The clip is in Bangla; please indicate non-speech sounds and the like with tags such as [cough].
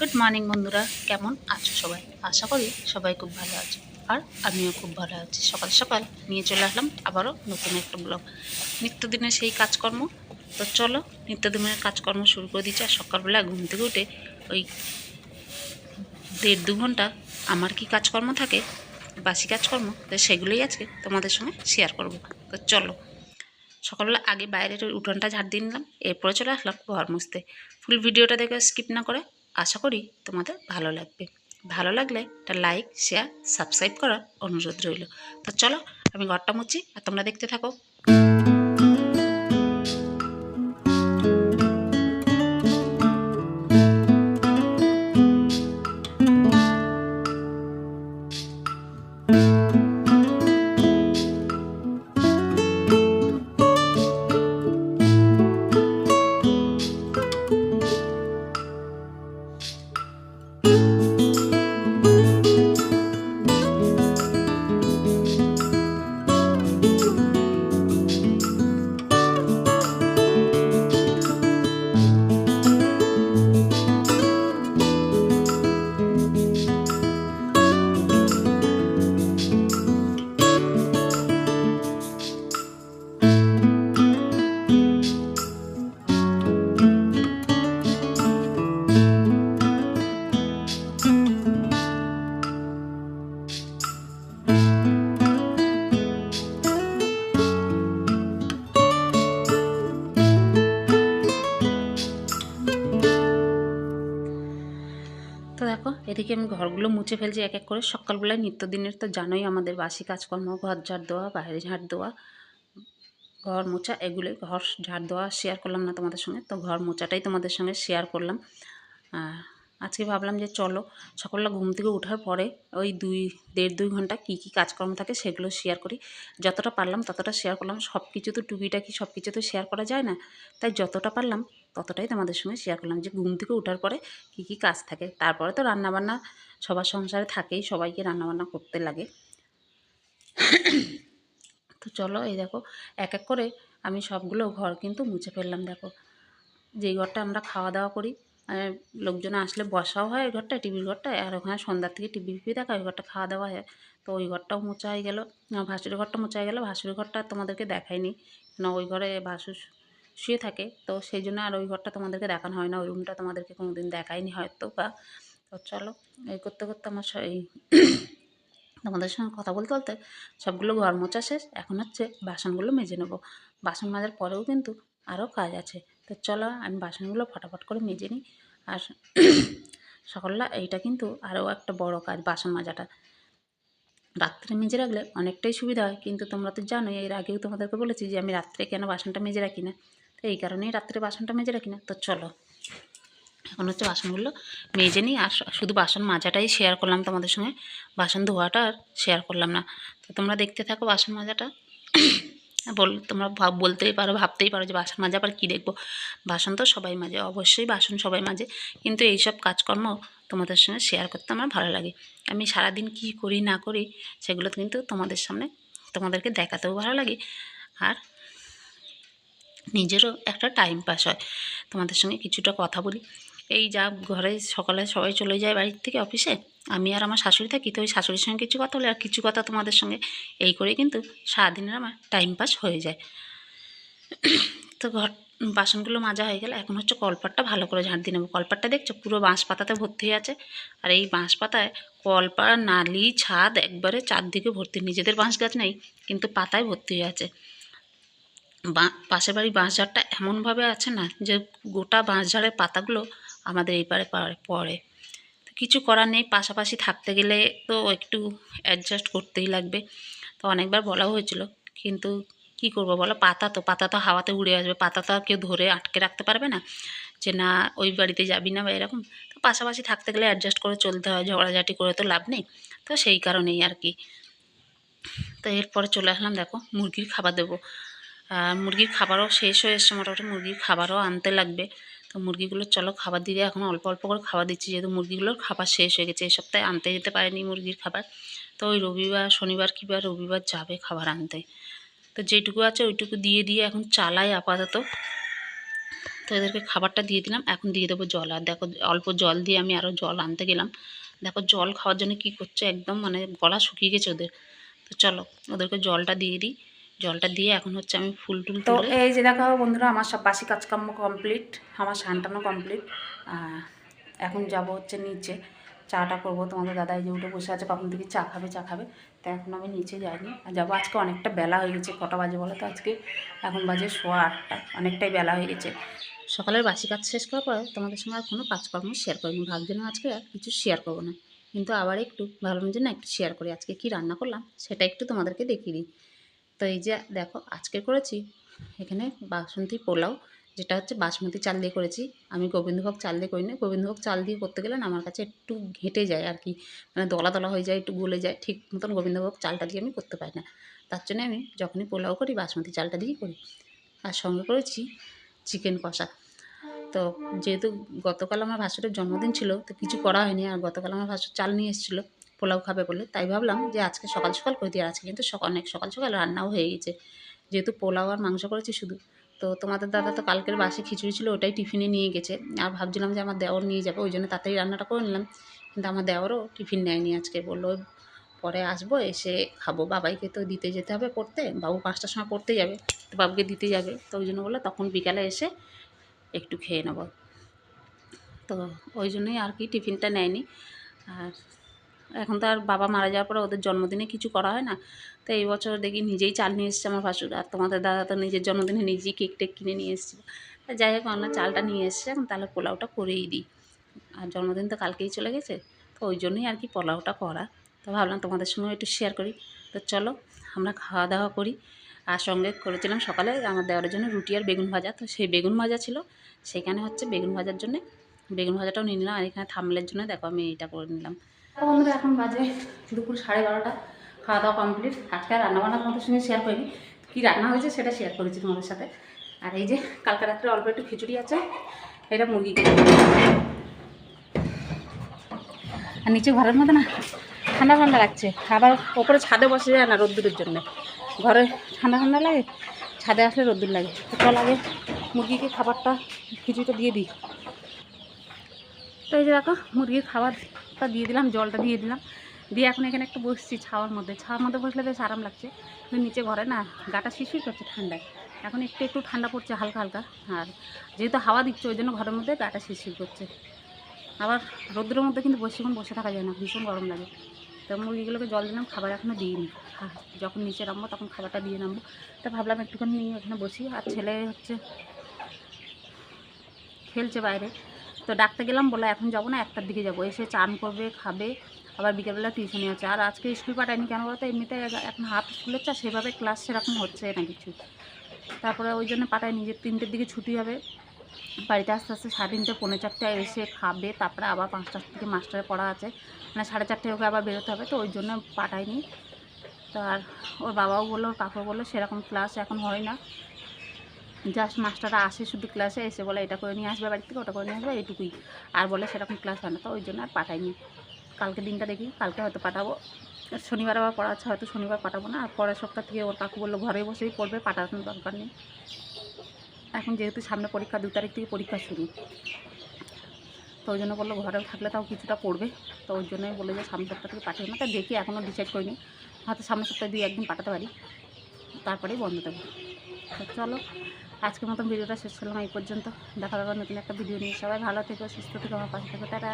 গুড মর্নিং বন্ধুরা। কেমন আছো সবাই? আশা করি সবাই খুব ভালো আছো। আর আমিও খুব ভালো আছি। সকাল সকাল নিয়ে চলে আসলাম আবারও নতুন একটা ব্লগ। নিত্যদিনের সেই কাজকর্ম। তো চলো, নিত্যদিনের কাজকর্ম শুরু করে দিচ্ছি। আর সকালবেলা ঘুম থেকে উঠে ওই দেড় দু ঘণ্টা আমার কি কাজকর্ম থাকে, বাসি কাজকর্ম, তো সেগুলোই আজকে তোমাদের সঙ্গে শেয়ার করব। তো চলো, সকালবেলা আগে বাইরের উঠোনটা ঝাড় দিয়ে নিলাম। এরপরে চলে আসলাম ঘর মুছতে। ফুল ভিডিওটা দেখে স্কিপ না করে আশা করি তোমাদের ভালো লাগবে। ভালো লাগলে একটা লাইক শেয়ার সাবস্ক্রাইব করার অনুরোধ রইল। তো চলো, আমি ঘরটা মুছি আর তোমরা দেখতে থাকো। এদিকে আমি ঘরগুলো মুছে ফেলছি এক এক করে। সকালবেলায় নিত্যদিনের তো জানোই আমাদের বাসি কাজকর্ম, ঘর ঝাড় দেওয়া, বাইরে ঝাড় দেওয়া, ঘর মোছা এগুলোই। ঘর ঝাড় দেওয়া শেয়ার করলাম না তোমাদের সঙ্গে, তো ঘর মোছাটাই তোমাদের সঙ্গে শেয়ার করলাম। আজকে ভাবলাম যে চলো, সকালবেলা ঘুম থেকে ওঠার পরে ওই দুই, দেড়, দুই ঘণ্টা কী কী কাজকর্ম থাকে সেগুলো শেয়ার করি। যতটা পারলাম ততটা শেয়ার করলাম। সব কিছু তো টুকিটাকি সব কিছু তো শেয়ার করা যায় না। তাই যতটা পারলাম ততটাই তোমাদের সঙ্গে শেয়ার করলাম যে ঘুম থেকে ওঠার পরে কী কী কাজ থাকে। তারপরে তো রান্নাবান্না সবার সংসারে থাকেই, সবাইকে রান্নাবান্না করতে লাগে। তো চলো এই দেখো, এক এক করে আমি সবগুলো ঘর কিন্তু মুছে ফেললাম দেখো। যেই ঘরটা আমরা খাওয়া দাওয়া করি লোকজন আসলে বসাও হয় ওই ঘরটা টিভির ঘরটা আর ওখানে সন্ধ্যার থেকে টিভি ফিভি দেখা, ওই ঘরটা খাওয়া দাওয়া হয়। তো ওই ঘরটাও মোচা হয়ে গেলো ভাসুরের ঘরটা মোচা হয়ে গেলো, ভাসুরের ঘরটা তোমাদেরকে দেখাইনি। না ওই ঘরে ভাসুর শুয়ে থাকে। তো সেই জন্য আর ওই ঘরটা তোমাদেরকে দেখানো হয় না। ওই রুমটা তোমাদেরকে কোনো দিন দেখায়নি হয়তো বা। তো চলো, এই করতে করতে আমার এই [coughs] তোমাদের সঙ্গে কথা বলতে বলতে সবগুলো ঘর মোচা শেষ। এখন হচ্ছে বাসনগুলো মেজে নেব। বাসন মাজার পরেও কিন্তু আরও কাজ আছে। তো চলো, আমি বাসনগুলো ফটাফট করে মেজে নিই। আর [coughs] সকালবেলা এইটা কিন্তু আরও একটা বড় কাজ বাসন মাজাটা। রাত্রে মেজে রাখলে অনেকটাই সুবিধা হয়। কিন্তু তোমরা তো জানোই, এর আগেও তোমাদেরকে বলেছি যে আমি রাত্রে কেন বাসনটা মেজে রাখি না। তো এই কারণেই রাত্রে বাসনটা মেজে রাখি না। তো চলো, এখন হচ্ছে বাসনগুলো মেজে নিই। আর শুধু বাসন মাজাটাই শেয়ার করলাম তোমাদের সঙ্গে। বাসন ধোয়াটা আর শেয়ার করলাম না। তো তোমরা দেখতে থাকো বাসন মাজাটা। [coughs] বল তোমরা ভাব বলতেই পারো, ভাবতেই পারো যে বাসন মাজা আবার কী দেখব। বাসন তো সবাই মাজে, অবশ্যই বাসন সবাই মাজে। কিন্তু এইসব কাজকর্ম তোমাদের সঙ্গে শেয়ার করতে আমার ভালো লাগে। আমি সারাদিন কী করি না করি, সেগুলো কিন্তু তোমাদের সামনে তোমাদেরকে দেখাতেও ভালো লাগে। আর নিজেরও একটা টাইম পাস হয়। তোমাদের সঙ্গে কিছুটা কথা বলি। এই যা ঘরে সকালে সবাই চলে যায় বাড়ির থেকে অফিসে আমি আর আমার শাশুড়ি থাকি, তো ওই শাশুড়ির সঙ্গে কিছু কথা বলে, আর কিছু কথা তোমাদের সঙ্গে এই করে কিন্তু সারাদিনের আমার টাইম পাস হয়ে যায়। তো ঘর, বাসনগুলো মাজা হয়ে গেলে এখন হচ্ছে কলপাটটা ভালো করে ঝাঁট দিয়ে নেব। কলপাটটা দেখছ? পুরো বাঁশ পাতাতে ভর্তি হয়ে আছে। আর এই বাঁশ পাতায় কলপাড় নালি, ছাদ একবারে চারদিকে ভর্তি। নিজেদের বাঁশ গাছ নেই, কিন্তু পাতায় ভর্তি হয়ে আছে। পাশের বাড়ির বাঁশঝাড়টা এমনভাবে আছে না যে গোটা বাঁশঝাড়ের পাতাগুলো আমাদের এই পারে পড়ে। তো কিছু করার নেই, পাশাপাশি থাকতে গেলে তো একটু অ্যাডজাস্ট করতেই লাগবে। তো অনেকবার বলাও হয়েছিল, কিন্তু কি করব বলো, পাতা তো পাতা তো হাওয়াতে উড়ে আসবে, পাতা তো কেউ ধরে আটকে রাখতে পারবে না যে না, ওই বাড়িতে যাবি না বা এরকম। তো পাশাপাশি থাকতে গেলে অ্যাডজাস্ট করে চলতে হয়, ঝগড়াঝাটি করে তো লাভ নেই। তো সেই কারণেই আর কি। তো এরপরে চলে আসলাম, দেখো, মুরগির খাবার দেবো। আর মুরগির খাবারও শেষ হয়ে এসছে মোটামুটি। মুরগির খাবারও আনতে লাগবে। তো মুরগিগুলো চলো খাবার দিয়ে এখন অল্প অল্প করে খাবার দিচ্ছি। যেহেতু মুরগিগুলোর খাবার শেষ হয়ে গেছে, এই সপ্তাহে আনতে যেতে পারেনি মুরগির খাবার। তো ওই রবিবার, শনিবার কিংবা রবিবার যাবে খাবার আনতে। তো যেটুকু আছে ওইটুকু দিয়ে দিয়ে এখন চালাই আপাতত। তো এদেরকে খাবারটা দিয়ে দিলাম। এখন দিয়ে দেবো জল। আর দেখো অল্প জল দিয়ে আমি আরও জল আনতে গেলাম। দেখো জল খাওয়ার জন্য কি করছে একদম মানে গলা শুকিয়ে গেছে ওদের। তো চলো ওদেরকে জলটা দিয়ে দিই। জলটা দিয়ে এখন হচ্ছে আমি ফুল টুল তো এই যে দেখো বন্ধুরা আমার সব বাসি কাজকর্ম কমপ্লিট আমার সানটানো কমপ্লিট এখন যাব হচ্ছে নিচে। চাটা করব। তোমাদের দাদা এই যে উঠে বসে আছে কখন থেকে চা খাবে চা খাবে। তো এখন আমি নিচে যাইনি। আর যাব আজকে অনেকটা বেলা হয়ে গেছে কটা বাজে বলো তো আজকে? এখন বাজে সোয়া আটটা অনেকটাই বেলা হয়ে গেছে। সকালের বাসি কাজ শেষ করার পর তোমাদের সঙ্গে আর কোনো কাজকর্ম শেয়ার করিনি। ভাবছিলাম আজকে আর কিছু শেয়ার করব না। কিন্তু আবার একটু ভাবলাম যে না একটু শেয়ার করি। আজকে কি রান্না করলাম সেটা একটু তোমাদেরকে দেখিয়ে দিই। তো এই যে দেখো, আজকে করেছি। এখানে বাসন্তী পোলাও, যেটা হচ্ছে বাসমতি চাল দিয়ে করেছি। আমি গোবিন্দভোগ চাল দিয়ে করি না গোবিন্দভোগ চাল দিয়ে করতে গেলে না আমার কাছে একটু ঘেটে যায় আর কি। মানে দলা দলা হয়ে যায়, একটু গলে যায়। ঠিক মতন গোবিন্দভোগ চালটা দিয়ে আমি করতে পারি না। তার জন্য আমি যখনই পোলাও করি, বাসমতি চালটা দিয়েই করি। আর সঙ্গে করেছি চিকেন কষা। তো যেহেতু গতকাল আমার ভাসুরের জন্মদিন ছিল, তো কিছু করা হয়নি। আর গতকাল আমার ভাসুর চাল নিয়ে এসেছিল। পোলাও খাবে বলে। তাই ভাবলাম যে আজকে সকাল সকাল করে আর আজকে কিন্তু সকাল অনেক সকাল সকাল রান্নাও হয়ে গেছে। যেহেতু পোলাও আর মাংস করেছি শুধু। তো তোমাদের দাদা তো কালকের বাসি খিচুড়ি ছিল, ওটাই টিফিনে নিয়ে গেছে। আর ভাবছিলাম যে আমার দেওর নিয়ে যাবে, ওই জন্য তাড়াতাড়ি রান্নাটা করে নিলাম। কিন্তু আমার দেওয়ারও টিফিন নেয়নি আজকে। বলল পরে আসব, এসে খাব। বাবাইকে তো দিতে যেতে হবে পড়তে। বাবু পাঁচটার সময় পড়তে যাবে। তো বাবুকে দিতে যাবে। তো ওই জন্য বলল, তখন বিকালে এসে একটু খেয়ে নেব। তো ওই জন্যই আর কি টিফিনটা নেয়নি। আর এখন তো আর বাবা মারা যাওয়ার পরে ওদের জন্মদিনে কিছু করা হয় না। তো এই বছর দেখি নিজেই চাল নিয়ে এসেছে আমার ভাসুর। আর তোমাদের দাদা তো নিজের জন্মদিনে নিজেই কেক টেক কিনে নিয়ে এসেছিল। যাই হোক আমরা চালটা নিয়ে এসছে। এখন তাহলে পোলাওটা করেই দিই। আর জন্মদিন তো কালকেই চলে গেছে। তো ওই জন্যই আর কি পোলাওটা করা। তো ভাবলাম তোমাদের সঙ্গে একটু শেয়ার করি। তো চলো, আমরা খাওয়া দাওয়া করি। আর সঙ্গে করেছিলাম সকালে আমার দেওয়ার জন্য রুটি আর বেগুন ভাজা। তো সেই বেগুন ভাজা ছিল। সেখানে হচ্ছে বেগুন ভাজার জন্যে বেগুন ভাজাটাও নিয়ে নিলাম। আর এখানে থামলের জন্য দেখো আমি এইটা করে নিলাম। বন্ধুরা, এখন বাজে দুপুর সাড়ে বারোটা। খাওয়া দাওয়া কমপ্লিট আজকে আর রান্না রান্নাবান্না তোমাদের সঙ্গে শেয়ার করিনি। কী রান্না হয়েছে সেটা শেয়ার করেছি তোমাদের সাথে। আর এই যে, কালকে রাত্রে অল্প একটু খিচুড়ি আছে, এটা মুরগিকে আর নিচে ঘরের মধ্যে না, ঠান্ডা ঠান্ডা লাগছে। আবার ওপরে ছাদে বসে যায় না রোদ্দুরের জন্য। ঘরে ঠান্ডা ঠান্ডা লাগে, ছাদে আসলে রোদ্দুর লাগে। তো চল আগে মুরগিকে খাবারটা, খিচুড়িটা দিয়ে দিই। তো এই যে দেখো, মুরগির খাবারটা দিয়ে দিলাম, জলটা দিয়ে দিলাম। দিয়ে এখন এখানে একটু বসছি ছাওয়ার মধ্যে। ছাওয়ার মধ্যে বসলে বেশ আরাম লাগছে। নিচে ঘরে না, গাটা শিশির করছে ঠান্ডায়। এখন একটু একটু ঠান্ডা পড়ছে হালকা হালকা। আর যেহেতু হাওয়া দিচ্ছে, ওই জন্য ঘরের মধ্যে গাটা শিশির করছে। আবার রোদ্রের মধ্যে কিন্তু বেশিক্ষণ বসে থাকা যায় না, ভীষণ গরম লাগে। তো মুরগিগুলোকে জল দিলাম, খাবার এখনও দিইনি। যখন নিচে নামবো, তখন খাবারটা দিয়ে নামবো। তা ভাবলাম একটুখানি নিয়ে এখানে বসি। আর ছেলে হচ্ছে, খেলছে বাইরে। তো ডাকতে গেলাম বলে এখন যাব না, একটার দিকে যাব। এসে চান করবে, খাবে, আবার বিকেলবেলা টিউশনি আছে। আর আজকে স্কুল পাঠায়নি কেন বলতো? এমনিতে এখন হাফ স্কুলের চা সেভাবে ক্লাস সেরকম হচ্ছে না কিছু। তারপরে ওই জন্য পাঠায়নি যে তিনটের দিকে ছুটি হবে। বাড়িতে আস্তে আস্তে সাড়ে তিনটে, পৌনে চারটায় এসে খাবে, তারপরে আবার পাঁচটার থেকে মাস্টারে পড়া আছে। মানে সাড়ে চারটায় ওকে আবার বেরোতে হবে, তো ওই জন্য পাঠায়নি। তো আর ওর বাবাও বলল ওর কাকু বলল, সেরকম ক্লাস এখন হয় না। জাস্ট মাস্টাররা আসে শুধু ক্লাসে এসে বলে, এটা করে নিয়ে আসবে বাড়ি থেকে, ওটা করে নিয়ে আসবে, এইটুকুই। আর বলে, সেরকম ক্লাস হয় না। তো ওই জন্য আর পাঠাইনি। কালকে দিনটা দেখি, কালকে হয়তো পাঠাবো। শনিবার আবার পড়া আছে, হয়তো শনিবার পাঠাবো না। আর পরের সপ্তাহ থেকে ওর কাকু বলল ঘরে বসেই পড়বে, পাঠানোর দরকার নেই। এখন যেহেতু সামনে পরীক্ষা, দু তারিখ থেকে পরীক্ষা শুরু। তো ওই জন্য বলল ঘরে থাকলে তাও কিছুটা পড়বে। তো ওই জন্যই বলে যে, সামনের সপ্তাহ থেকে পাঠিয়ে না। তা দেখি, এখনও ডিসাইড করিনি। হয়তো সামনের সপ্তাহে দুই একদিন পাঠাতে পারি। তারপরেই বন্ধ দেবো। চলো আজকের মতন ভিডিওটা শেষ করলাম, এই পর্যন্ত। দেখা যাবে নতুন একটা ভিডিও নিয়ে। সবাই ভালো থেকো, সুস্থ থেকো, আমার পাশে থেকো। তারা